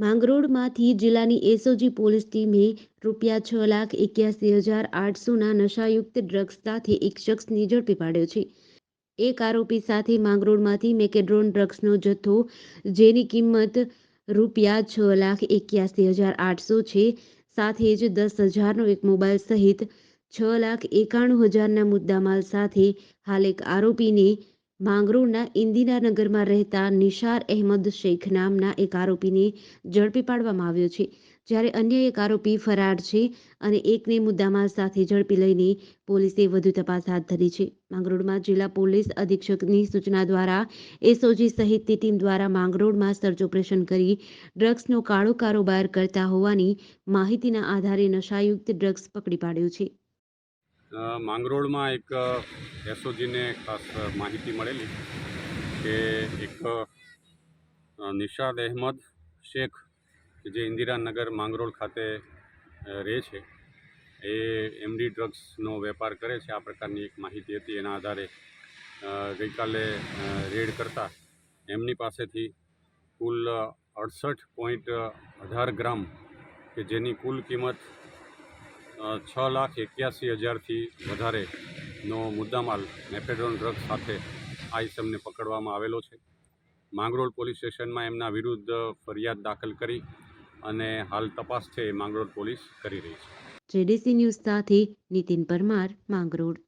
માંગરોળમાંથી જિલ્લાની SOG police ટીમે રૂપિયા છ લાખ એક્યાસી હજાર આઠસોના નશાયુક્ત ડ્રગ્સ સાથે એક શખ્સને ઝડપી પાડ્યો છે. એક આરોપી સાથે માંગરોળમાંથી મેકેડ્રોન ડ્રગ્સનો જથ્થો, જેની કિંમત રૂપિયા છ લાખ એક્યાસી હજાર આઠસો છે, સાથે જ દસ હજારનો એક મોબાઈલ સહિત છ લાખ એકાણું હજારના મુદ્દામાલ સાથે હાલ એક આરોપીને માંગરોળના ઇન્દિરાનગરમાં રહેતા નિશાર અહેમદ શેખ નામના એક આરોપીને ઝડપી પાડવામાં આવ્યો છે. જ્યારે અન્ય એક આરોપી ફરાર છે અને એકને મુદ્દામાં સાથે ઝડપી લઈને પોલીસે વધુ તપાસ હાથ ધરી છે. માંગરોળમાં જિલ્લા પોલીસ અધિક્ષકની સૂચના દ્વારા એસઓજી સહિતની ટીમ દ્વારા માંગરોળમાં સર્ચ ઓપરેશન કરી ડ્રગ્સનો કાળો કારોબાર કરતા હોવાની માહિતીના આધારે નશાયુક્ત ડ્રગ્સ પકડી પાડ્યો છે. માંગરોળમાં એક એસઓજીને ખાસ માહિતી મળેલી કે એક નિશાદ અહેમદ શેખ, જે ઇન્દિરાનગર માંગરોળ ખાતે રહે છે, એ એમડી ડ્રગ્સનો વેપાર કરે છે. આ પ્રકારની એક માહિતી હતી. એના આધારે ગઈકાલે રેડ કરતા એમની પાસેથી કુલ અડસઠ પોઈન્ટ અઢાર ગ્રામ કે જેની કુલ કિંમત છ લાખ એક્યાસી હજારથી વધારેનો મુદ્દામાલ મેફેડ્રોન ડ્રગ સાથે આ પકડવામાં આવેલો છે. માંગરોળ પોલીસ સ્ટેશનમાં એમના વિરુદ્ધ ફરિયાદ દાખલ કરી અને હાલ તપાસ છે માંગરોળ પોલીસ કરી રહી છે. જેડીસી ન્યૂઝ સાથે નીતિન પરમાર, માંગરોળ.